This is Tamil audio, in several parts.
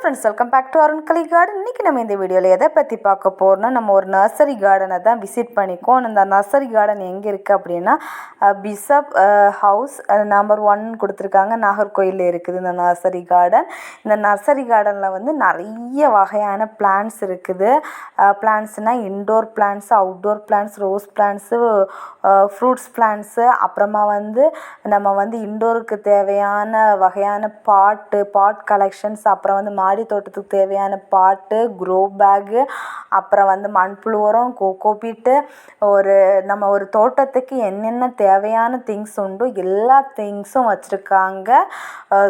Friends welcome back to Arun Kali garden இன்றைக்கி நம்ம இந்த வீடியோவில் எதை பற்றி பார்க்க போகிறோம்னா நம்ம ஒரு நர்சரி கார்டனை தான் விசிட் பண்ணிக்கோம். அந்த நர்சரி கார்டன் எங்கே இருக்குது அப்படின்னா பிசப் ஹவுஸ் நம்பர் ஒன் கொடுத்துருக்காங்க. நாகர்கோயிலில் இருக்குது இந்த நர்சரி கார்டன் இந்த நர்சரி கார்டனில் வந்து நிறைய வகையான பிளான்ஸ் இருக்குது. பிளான்ஸ்னால் indoor plants outdoor plants rose plants fruits plants அப்புறமா வந்து நம்ம வந்து இன்டோருக்கு தேவையான வகையான பாட்டு பாட் கலெக்ஷன்ஸ் அப்புறம் வந்து மாடி தோட்டத்துக்கு தேவையான பாட்டு க்ரோ பேக்கு அப்புறம் வந்து மண்புழு உரம் கோகோ பீட்டு ஒரு நம்ம ஒரு தோட்டத்துக்கு என்னென்ன தேவையான திங்ஸ் உண்டோ எல்லா திங்ஸும் வச்சுருக்காங்க.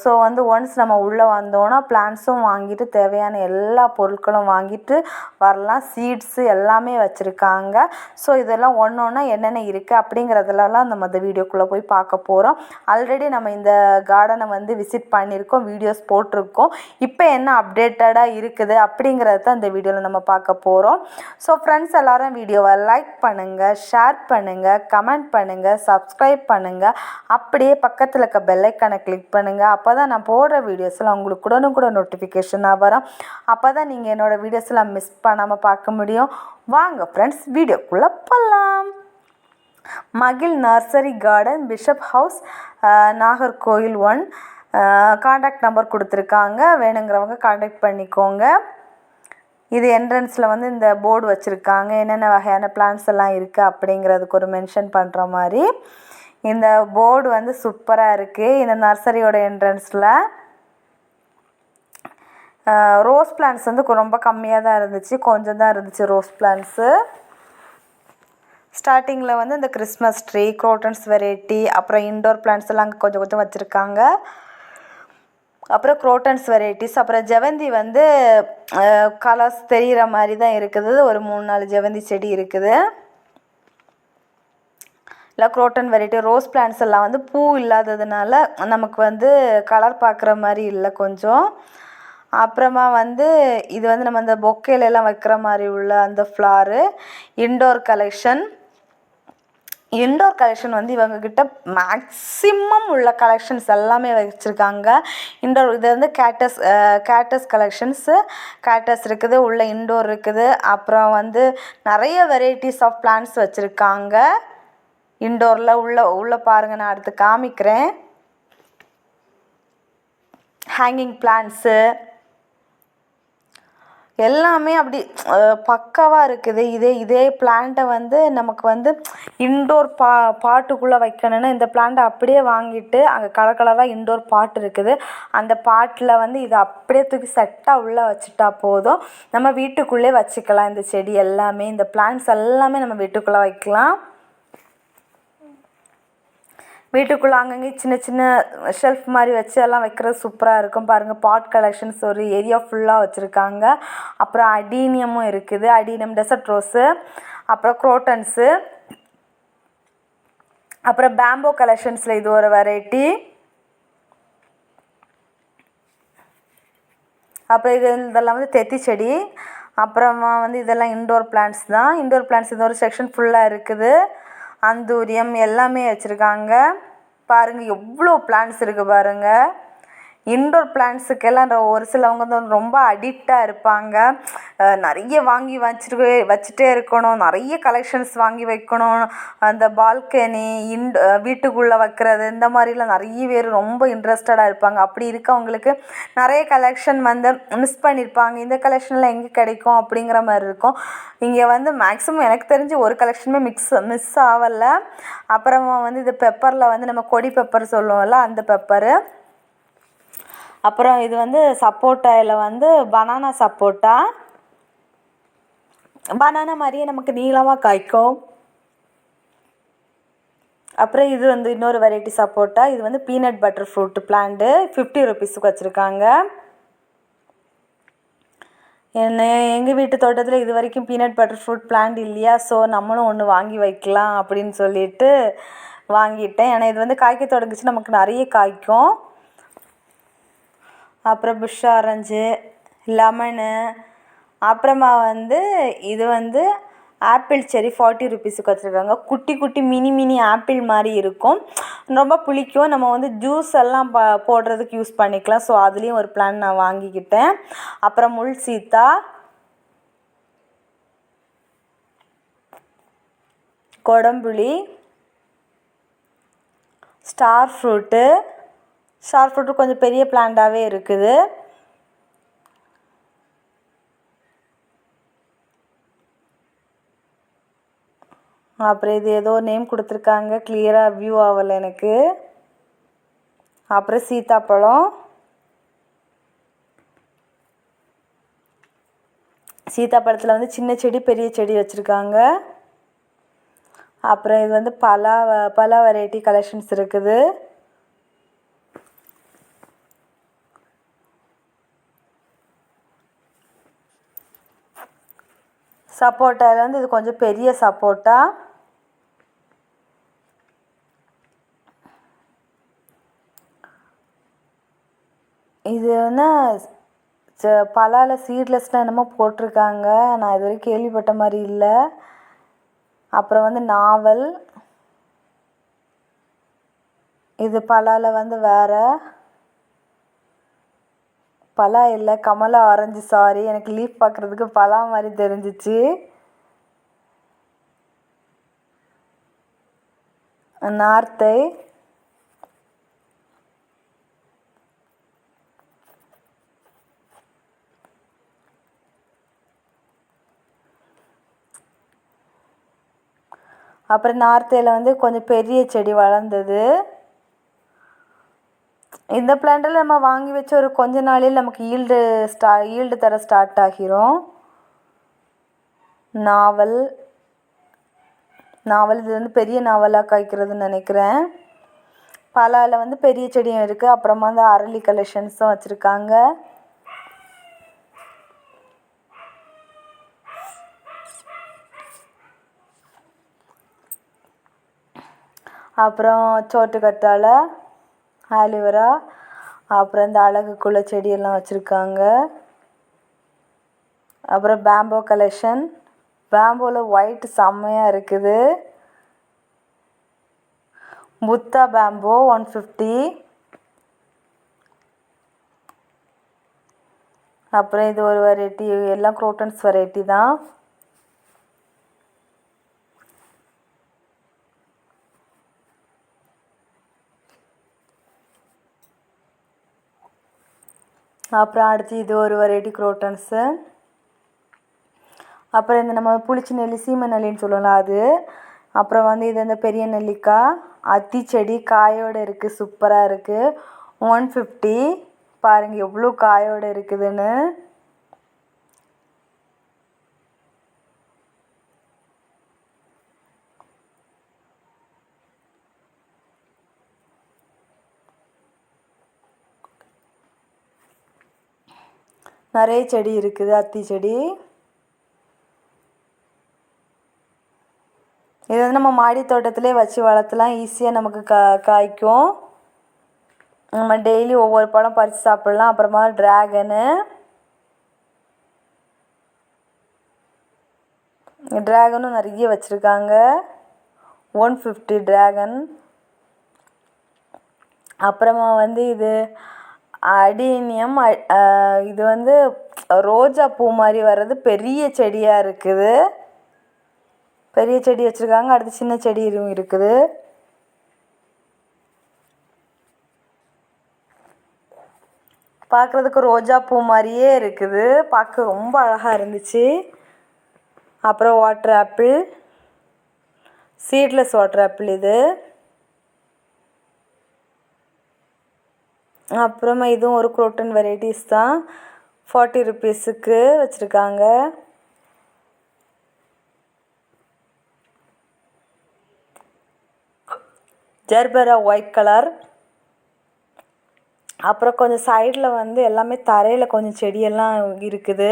ஸோ வந்து ஒன்ஸ் நம்ம உள்ளே வந்தோன்னா பிளான்ஸும் வாங்கிட்டு தேவையான எல்லா பொருட்களும் வாங்கிட்டு வரலாம். சீட்ஸு எல்லாமே வச்சுருக்காங்க. ஸோ இதெல்லாம் ஒன்று ஒன்றா என்னென்ன இருக்குது அப்படிங்கிறதுலலாம் நம்ம அந்த வீடியோக்குள்ளே போய் பார்க்க போகிறோம் ஆல்ரெடி நம்ம இந்த கார்டனை வந்து விசிட் பண்ணியிருக்கோம் வீடியோஸ் போட்டிருக்கோம். இப்போ என்ன என்ன அப்டேட்டடாக இருக்குது அப்படிங்கிறத தான் இந்த வீடியோவில் நம்ம பார்க்க போகிறோம் ஸோ ஃப்ரெண்ட்ஸ் எல்லாரும் வீடியோவை லைக் பண்ணுங்கள் ஷேர் பண்ணுங்கள் கமெண்ட் பண்ணுங்கள் சப்ஸ்கிரைப் பண்ணுங்கள் அப்படியே பக்கத்தில் இருக்க பெல்லைக்கானை கிளிக் பண்ணுங்கள் அப்போ தான் நான் போடுற வீடியோஸில் உங்களுக்கு கூட நோட்டிஃபிகேஷனாக வரும். அப்போ தான் நீங்கள் என்னோடய வீடியோஸ்லாம் மிஸ் பண்ணாமல் பார்க்க முடியும். வாங்க ஃப்ரெண்ட்ஸ் வீடியோக்குள்ளே போகலாம் மகிழ் nursery garden Bishop House Nagercoil one contact number கொடுத்துருக்காங்க. வேணுங்கிறவங்க காண்டாக்ட் பண்ணிக்கோங்க. இது என்ட்ரன்ஸில் வந்து இந்த போர்டு வச்சுருக்காங்க. என்னென்ன வகையான பிளான்ஸ் எல்லாம் இருக்குது அப்படிங்கிறதுக்கு ஒரு மென்ஷன் பண்ணுற மாதிரி. இந்த போர்டு வந்து சூப்பராக இருக்குது இந்த நர்சரியோட என்ட்ரன்ஸில் ரோஸ் பிளான்ஸ் வந்து ரொம்ப கம்மியாக தான் இருந்துச்சு. கொஞ்சம் தான் இருந்துச்சு ரோஸ் பிளான்ஸு ஸ்டார்டிங்கில் வந்து இந்த கிறிஸ்மஸ் ட்ரீ குரோட்டன்ஸ் வெரைட்டி அப்புறம் இன்டோர் பிளான்ஸ் எல்லாம் அங்கே கொஞ்சம் கொஞ்சம் வச்சுருக்காங்க. அப்புறம் குரோட்டன்ஸ் வெரைட்டிஸ் அப்புறம் ஜெவந்தி வந்து கலர்ஸ் தெரிகிற மாதிரி தான் இருக்குது. ஒரு மூணு நாலு ஜெவந்தி செடி இருக்குது. இல்லை குரோட்டன் வெரைட்டி ரோஸ் பிளான்ட்ஸ் எல்லாம் வந்து பூ இல்லாததுனால நமக்கு வந்து கலர் பார்க்குற மாதிரி இல்லை கொஞ்சம். அப்புறமா வந்து இது வந்து நம்ம அந்த பொக்கேலெல்லாம் வைக்கிற மாதிரி உள்ள அந்த floor indoor collection indoor collection வந்து இவங்கக்கிட்ட மேக்ஸிமம் உள்ள கலெக்ஷன்ஸ் எல்லாமே வச்சுருக்காங்க. இன்டோர் இது வந்து கேட்டஸ் கேட்டஸ் கலெக்ஷன்ஸு கேட்டஸ் இருக்குது உள்ள இன்டோர் இருக்குது. அப்புறம் வந்து நிறைய வெரைட்டிஸ் ஆஃப் பிளான்ஸ் வச்சுருக்காங்க. இன்டோரில் உள்ள உள்ளே பாருங்கள் நான் அடுத்து காமிக்கிறேன். ஹேங்கிங் பிளான்ஸு எல்லாமே அப்படி பக்காவாக இருக்குது. இதே இதே பிளான்ட்டை வந்து நமக்கு வந்து இன்டோர் பா பாட்டுக்குள்ளே வைக்கணும்னா இந்த பிளான்ட்டை அப்படியே வாங்கிட்டு அங்கே கலர் கலராக இன்டோர் பாட் இருக்குது. அந்த பாட்டில் வந்து இதை அப்படியே தூக்கி செட்டாக உள்ளே வச்சுட்டா போதும். நம்ம வீட்டுக்குள்ளே வச்சுக்கலாம் இந்த செடி எல்லாமே. இந்த பிளான்ட்ஸ் எல்லாமே நம்ம வீட்டுக்குள்ளே வைக்கலாம். வீட்டுக்குள்ளே அங்கங்கே சின்ன சின்ன ஷெல்ஃப் மாதிரி வச்சு எல்லாம் வைக்கிறது சூப்பராக இருக்கும். பாருங்கள் பாட் கலெக்ஷன்ஸ் ஒரு ஏரியா ஃபுல்லாக வச்சுருக்காங்க. அப்புறம் அடீனியமும் இருக்குது. அடீனியம் டெசர்ட் ரோஸு அப்புறம் குரோட்டன்ஸு அப்புறம் பேம்போ கலெக்ஷன்ஸில் இது ஒரு வெரைட்டி அப்புறம் இது இதெல்லாம் வந்து தெத்தி செடி. அப்புறமா வந்து இதெல்லாம் இன்டோர் பிளான்ட்ஸ் தான். இன்டோர் பிளான்ட்ஸ் இது ஒரு செக்ஷன் ஃபுல்லாக இருக்குது. அந்தூரியம் எல்லாமே வச்சுருக்காங்க. பாருங்கள் எவ்வளோ பிளான்ட்ஸ் இருக்குது பாருங்கள் இன்டோர் பிளான்ட்ஸுக்கெல்லாம் ஒரு சிலவங்க வந்து ரொம்ப அடிக்டாக இருப்பாங்க. நிறைய வாங்கி வச்சுட்டு வச்சுட்டே இருக்கணும். நிறைய கலெக்ஷன்ஸ் வாங்கி வைக்கணும். அந்த பால்கனி இன் வீட்டுக்குள்ளே வைக்கிறது இந்த மாதிரிலாம் நிறைய பேர் ரொம்ப இன்ட்ரெஸ்டடாக இருப்பாங்க. அப்படி இருக்கவங்களுக்கு நிறைய கலெக்ஷன் வந்து மிஸ் பண்ணியிருப்பாங்க இந்த கலெக்ஷன்லாம் எங்கே கிடைக்கும் அப்படிங்கிற மாதிரி இருக்கும். இங்கே வந்து மேக்ஸிமம் எனக்கு தெரிஞ்சு ஒரு கலெக்ஷனுமே மிக்ஸ் மிஸ் ஆகலை. அப்புறமா வந்து இது பெப்பரில் வந்து நம்ம கொடி பெப்பர் சொல்லுவோம்ல அந்த பெப்பரு அப்புறம் இது வந்து சப்போட்டாவில் வந்து பனானா சப்போட்டா. பனானா மாதிரியே நமக்கு நீளமாக காய்க்கும். அப்புறம் இது வந்து இன்னொரு வெரைட்டி சப்போட்டா. இது வந்து peanut butter fruit plant fifty ருபீஸுக்கு வச்சுருக்காங்க. என்ன எங்கள் வீட்டு தோட்டத்தில் இது வரைக்கும் பீனட் பட்டர் ஃப்ரூட் பிளான்ட் இல்லையா? ஸோ நம்மளும் ஒன்று வாங்கி வைக்கலாம் அப்படின்னு சொல்லிட்டு வாங்கிட்டேன். ஏன்னா இது வந்து காய்க்க தொடங்குச்சு. நமக்கு நிறைய காய்க்கும். அப்புறம் புஷ் ஆரஞ்சு லெமனு அப்புறமா வந்து இது வந்து ஆப்பிள் செரி ஃபார்ட்டி ருபீஸுக்கு வச்சுருக்காங்க. குட்டி குட்டி மினி மினி ஆப்பிள் மாதிரி இருக்கும். ரொம்ப புளிக்கும். நம்ம வந்து ஜூஸ் எல்லாம் ப போடுறதுக்கு யூஸ் பண்ணிக்கலாம். ஸோ அதுலேயும் ஒரு பிளான் நான் வாங்கிக்கிட்டேன். அப்புறம் முள் சீத்தா கொடம்புளி ஸ்டார் ஃப்ரூட்டு ஸ்டார் ஃப்ரூட்டு கொஞ்சம் பெரிய பிளான்டாகவே இருக்குது. அப்புறம் இது ஏதோ நேம் கொடுத்துருக்காங்க. கிளியராக வியூ ஆகலை எனக்கு. அப்புறம் சீத்தாப்பழம். சீத்தாப்பழத்தில் வந்து சின்ன செடி பெரிய செடி வச்சுருக்காங்க. அப்புறம் இது வந்து பலா பலா வெரைட்டி கலெக்ஷன்ஸ் இருக்குது. சப்போட்டாவில் வந்து இது கொஞ்சம் பெரிய சப்போட்டா இது வந்து பலாவில் சீட்லெஸ்லாம் என்னமோ போட்டிருக்காங்க. நான் இது வரைக்கும் கேள்விப்பட்ட மாதிரி இல்லை. அப்புறம் வந்து நாவல். இது பலால வந்து வேறு. பலா இல்லை கமலா ஆரஞ்சு சாரி எனக்கு லீஃப் பார்க்குறதுக்கு பலா மாதிரி தெரிஞ்சிச்சு. நார்த்தை. அப்புறம் நார்த்தையில் வந்து கொஞ்சம் பெரிய செடி வளர்ந்தது. இந்த பிளான்ட்டில் நம்ம வாங்கி வச்சு ஒரு கொஞ்ச நாளில் நமக்கு ஈல்டு ஸ்டா ஈல்டு தர ஸ்டார்ட் ஆகிரும் நாவல் நாவல் இது வந்து பெரிய நாவலாக காய்க்கிறதுன்னு நினைக்கிறேன். பலாவில் வந்து பெரிய செடியும் இருக்குது அப்புறமா வந்து அரளி கலெக்ஷன்ஸும் வச்சுருக்காங்க. அப்புறம் சோட்டு ஆலிவரா. அப்புறம் இந்த அழகுக்குள்ள செடியெல்லாம் வச்சுருக்காங்க. அப்புறம் பேம்போ கலெக்ஷன் பேம்போவில் ஒயிட் செம்மையாக இருக்குது. புத்தா பேம்போ ஒன் ஃபிஃப்டி அப்புறம் இது ஒரு வெரைட்டி எல்லாம் குரோட்டன்ஸ் வெரைட்டி தான். அப்புறம் அடுத்து இது ஒரு வெரைட்டி குரோட்டன்ஸு அப்புறம் இந்த நம்ம புளிச்ச நெல்லி சீமை நெல்லின்னு சொல்லலாம் அது. அப்புறம் வந்து இது இந்த பெரிய நெல்லிக்காய் அத்தி செடி காயோடு இருக்குது சூப்பராக இருக்குது ஒன் ஃபிஃப்டி பாருங்கள் எவ்வளோ காயோடு இருக்குதுன்னு. நிறைய செடி இருக்குது அத்தி செடி. இது வந்து நம்ம மாடி தோட்டத்திலே வச்சு வளர்த்தலாம் ஈஸியாக நமக்கு கா காய்க்கும். நம்ம டெய்லி ஒவ்வொரு பழம் பறித்து சாப்பிட்லாம். அப்புறமா ட்ராகனு ட்ராகனும் நிறைய வச்சுருக்காங்க. ஒன் ஃபிஃப்டி ட்ராகன் அப்புறமா வந்து இது அடீனியம் இது வந்து ரோஜா பூ மாதிரி வர்றது பெரிய செடியாக இருக்குது. பெரிய செடி வச்சுருக்காங்க. அடுத்து சின்ன செடியும் இருக்குது. பார்க்குறதுக்கு ரோஜா பூ மாதிரியே இருக்குது. பார்க்க ரொம்ப அழகாக இருந்துச்சு. அப்புறம் water apple seedless water apple இது. அப்புறமா இதுவும் ஒரு குரோட்டன் வெரைட்டிஸ் தான். ஃபார்ட்டி ருபீஸுக்கு வச்சுருக்காங்க. ஜெர்பரா ஒயிட் கலர் அப்புறம் கொஞ்சம் சைடில் வந்து எல்லாமே தரையில் கொஞ்சம் செடியெல்லாம் இருக்குது.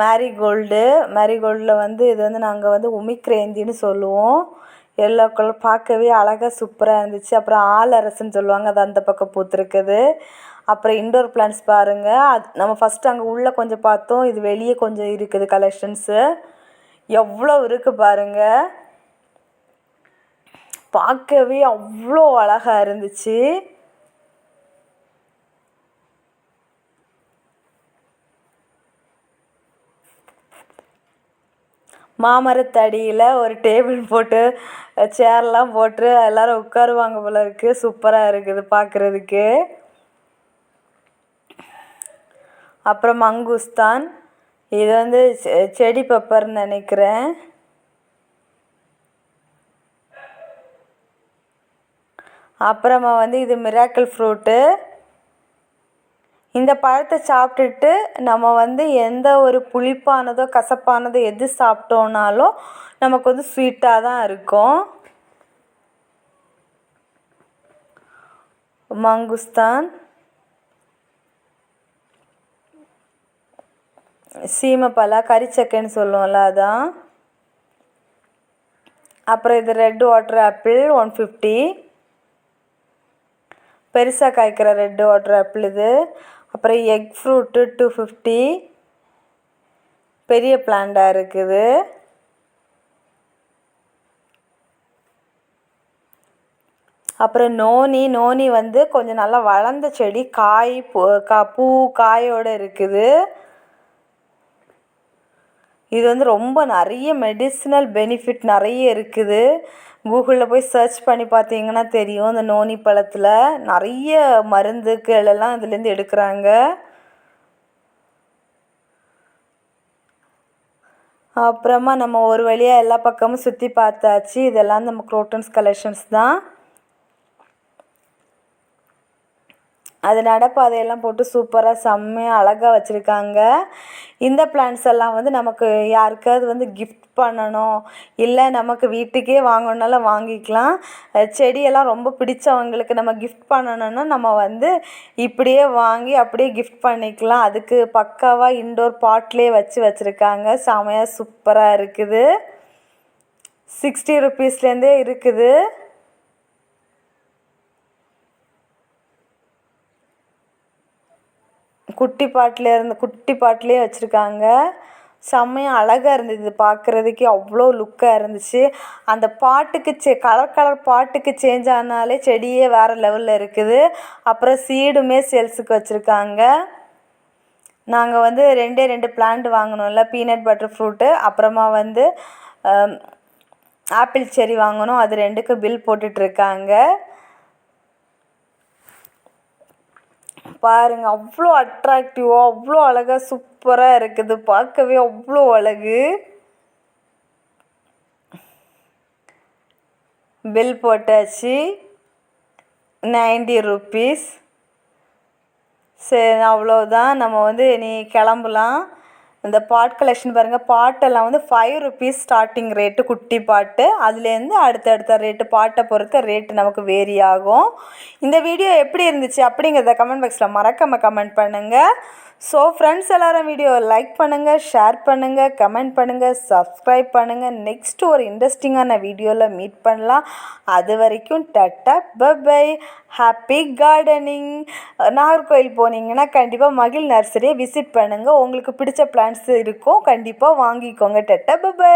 மேரிகோல்டு மேரிகோல்டில் வந்து இது வந்து நாங்கள் வந்து உமிக்ரேந்தின்னு சொல்லுவோம். எல்லோ கலர் பார்க்கவே அழகாக சூப்பராக இருந்துச்சு. அப்புறம் ஆலரசுன்னு சொல்லுவாங்க அது அந்த பக்கம் பூத்துருக்குது. அப்புறம் இண்டோர் பிளான்ட்ஸ் பாருங்கள் அது நம்ம ஃபஸ்ட்டு அங்கே உள்ளே கொஞ்சம் பார்த்தோம். இது வெளியே கொஞ்சம் இருக்குது கலெக்ஷன்ஸு எவ்வளோ இருக்குது பாருங்கள் பார்க்கவே அவ்வளோ அழகாக இருந்துச்சு. மாமரத்தடியில் ஒரு டேபிள் போட்டு சேர்லாம் போட்டு எல்லோரும் உட்காருவாங்க போல இருக்குது சூப்பராக இருக்குது பார்க்குறதுக்கு அப்புறம் மங்குஸ்தான். இது வந்து செடி பெப்பர்னு நினைக்கிறேன். அப்புறமா வந்து இது மிராக்கிள் ஃப்ரூட்டு இந்த பழத்தை சாப்பிட்டுட்டு நம்ம வந்து எந்த ஒரு புளிப்பானதோ கசப்பானதோ எது சாப்பிட்டோன்னாலும் நமக்கு வந்து ஸ்வீட்டாக தான் இருக்கும். மங்குஸ்தான். சீமப்பலா கறிச்சக்கைன்னு சொல்லுவோம்ல அதான். அப்புறம் இது red water apple one fifty பெருசாக காய்க்கிற ரெட் வாட்டர் ஆப்பிள் இது. அப்புறம் எக் ஃப்ரூட்டு டூ ஃபிஃப்டி பெரிய பிளான்டாக இருக்குது. அப்புறம் நோனி நோனி வந்து கொஞ்சம் நல்லா வளர்ந்த செடி காய் பூ கா பூ காயோடு இருக்குது. இது வந்து ரொம்ப நிறைய மெடிசினல் பெனிஃபிட் நிறைய இருக்குது. கூகுளில் போய் சர்ச் பண்ணி பார்த்தீங்கன்னா தெரியும். இந்த நோனி பழத்தில் நிறைய மருந்துகள் எல்லாம் இதுலேருந்து எடுக்கிறாங்க. அப்புறமா நம்ம ஒரு வழியாக எல்லா பக்கமும் சுற்றி பார்த்தாச்சு. இதெல்லாம் நம்ம குரோட்டன்ஸ் கலெக்ஷன்ஸ் தான். அது நடப்பாதையெல்லாம் போட்டு சூப்பராக செம்மையாக அழகாக வச்சுருக்காங்க. இந்த பிளான்ஸ் எல்லாம் வந்து நமக்கு யாருக்காவது வந்து கிஃப்ட் பண்ணணும் இல்லை நமக்கு வீட்டுக்கே வாங்கணுனாலும் வாங்கிக்கலாம். செடியெல்லாம் ரொம்ப பிடிச்சவங்களுக்கு நம்ம கிஃப்ட் பண்ணணுன்னா நம்ம வந்து இப்படியே வாங்கி அப்படியே கிஃப்ட் பண்ணிக்கலாம். அதுக்கு பக்காவாக இன்டோர் பாட்லேயே வச்சு வச்சுருக்காங்க. செமையாக சூப்பராக இருக்குது. சிக்ஸ்டி ருப்பீஸ்லேருந்தே இருக்குது. குட்டி பாட்டில் இருந்து குட்டி பாட்டிலே வச்சுருக்காங்க. செம்மையாக அழகாக இருந்தது இது பார்க்குறதுக்கே அவ்வளோ லுக்காக இருந்துச்சு. அந்த பாட்டுக்கு சே கலர் கலர் பாட்டுக்கு சேஞ்ச் ஆனாலே செடியே வேறு லெவலில் இருக்குது. அப்புறம் சீடுமே சேல்ஸுக்கு வச்சுருக்காங்க. நாங்கள் வந்து ரெண்டே ரெண்டு பிளான்ட் வாங்கினோம்ல பீனட் பட்டர் ஃப்ரூட்டு அப்புறமா வந்து ஆப்பிள் செரி வாங்கினோம். அது ரெண்டுக்கு பில் போட்டுட்ருக்காங்க பாருங்கள் அவ்வளோ அட்ராக்டிவாக அவ்வளோ அழகாக சூப்பராக இருக்குது. பார்க்கவே அவ்வளோ அழகு. பில் போட்டாச்சு. நைன்டி ருப்பீஸ் சரி அவ்வளோதான் நம்ம வந்து நீ கிளம்பலாம். இந்த பாட் கலெக்ஷன் பாருங்கள் பாட்டெல்லாம் வந்து ஃபைவ் ருபீஸ் ஸ்டார்டிங் ரேட்டு குட்டி பாட்டு. அதுலேருந்து அடுத்தடுத்த ரேட்டு பாட்டை பொறுத்த ரேட்டு நமக்கு வேரி ஆகும். இந்த வீடியோ எப்படி இருந்துச்சு அப்படிங்கிறத கமெண்ட் பாக்ஸில் மறக்காமல் கமெண்ட் பண்ணுங்கள் ஸோ ஃப்ரெண்ட்ஸ் எல்லோரும் வீடியோ லைக் பண்ணுங்கள் ஷேர் பண்ணுங்கள் கமெண்ட் பண்ணுங்கள் சப்ஸ்கிரைப் பண்ணுங்கள் நெக்ஸ்ட்டு ஒரு இன்ட்ரெஸ்டிங்கான வீடியோவில் மீட் பண்ணலாம். அது வரைக்கும் tata bye happy gardening Nagercoil போனீங்கன்னா கண்டிப்பாக மகிழ் நர்சரியை விசிட் பண்ணுங்கள் உங்களுக்கு பிடிச்ச பிளான்ஸ் இருக்கும் கண்டிப்பாக வாங்கிக்கோங்க. Ta-ta by